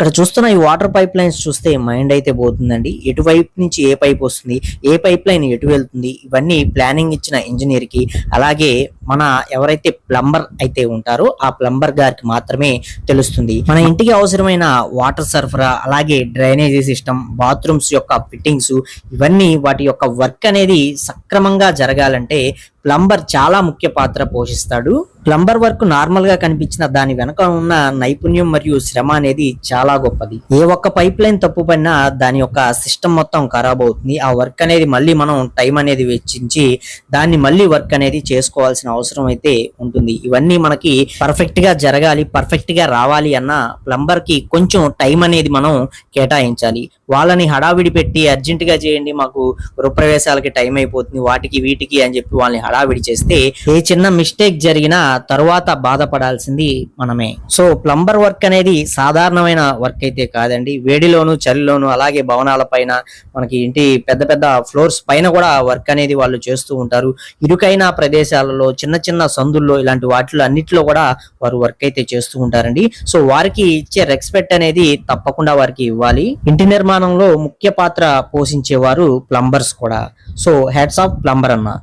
ఇక్కడ చూస్తున్న ఈ వాటర్ పైప్ లైన్స్ చూస్తే మైండ్ అయితే పోతుందండి. ఎటువైపు నుంచి ఏ పైప్ వస్తుంది ఏ పైప్ లైన్ ఎటు వెళ్తుంది ఇవన్నీ ప్లానింగ్ ఇచ్చిన ఇంజనీర్కి అలాగే మన ఎవరైతే ప్లంబర్ అయితే ఉంటారో ఆ ప్లంబర్ గారికి మాత్రమే తెలుస్తుంది. మన ఇంటికి అవసరమైన వాటర్ సరఫరా అలాగే డ్రైనేజీ సిస్టమ్ బాత్రూమ్స్ యొక్క ఫిట్టింగ్స్ ఇవన్నీ వాటి యొక్క వర్క్ అనేది సక్రమంగా జరగాలంటే ప్లంబర్ చాలా ముఖ్య పాత్ర పోషిస్తాడు. ప్లంబర్ వర్క్ నార్మల్గా కనిపించిన దాని వెనక ఉన్న నైపుణ్యం మరియు శ్రమ అనేది చాలా గొప్పది. ఏ ఒక్క పైప్ లైన్ తప్పు పడినా దాని యొక్క సిస్టమ్ మొత్తం ఖరాబ్ అవుతుంది. ఆ వర్క్ అనేది మళ్ళీ మనం టైం అనేది వెచ్చించి దాన్ని మళ్ళీ వర్క్ అనేది చేసుకోవాల్సిన అవసరం అయితే ఉంటుంది. ఇవన్నీ మనకి పర్ఫెక్ట్గా జరగాలి పర్ఫెక్ట్గా రావాలి అన్న ప్లంబర్కి కొంచెం టైం అనేది మనం కేటాయించాలి. వాళ్ళని హడావిడి పెట్టి అర్జెంట్గా చేయండి మాకు గృహప్రవేశాలకి టైం అయిపోతుంది వాటికి వీటికి అని చెప్పి వాళ్ళని హడావిడి చేస్తే ఏ చిన్న మిస్టేక్ జరిగినా తరువాత బాధపడాల్సింది మనమే. సో ప్లంబర్ వర్క్ అనేది సాధారణమైన వర్క్ అయితే కాదండి. వేడిలోను చలిలోను అలాగే భవనాల పైన మనకి ఇంటి పెద్ద పెద్ద ఫ్లోర్స్ పైన కూడా వర్క్ అనేది వాళ్ళు చేస్తూ ఉంటారు. ఇరుకైన ప్రదేశాలలో చిన్న చిన్న సందుల్లో ఇలాంటి వాటిలో అన్నిటిలో కూడా వారు వర్క్ అయితే చేస్తూ ఉంటారండి. సో వారికి ఇచ్చే రెస్పెక్ట్ అనేది తప్పకుండా వారికి ఇవ్వాలి. ఇంటి నిర్మాణంలో ముఖ్య పాత్ర పోషించేవారు ప్లంబర్స్ కూడా. సో హెడ్స్ ఆఫ్ ప్లంబర్ అన్న.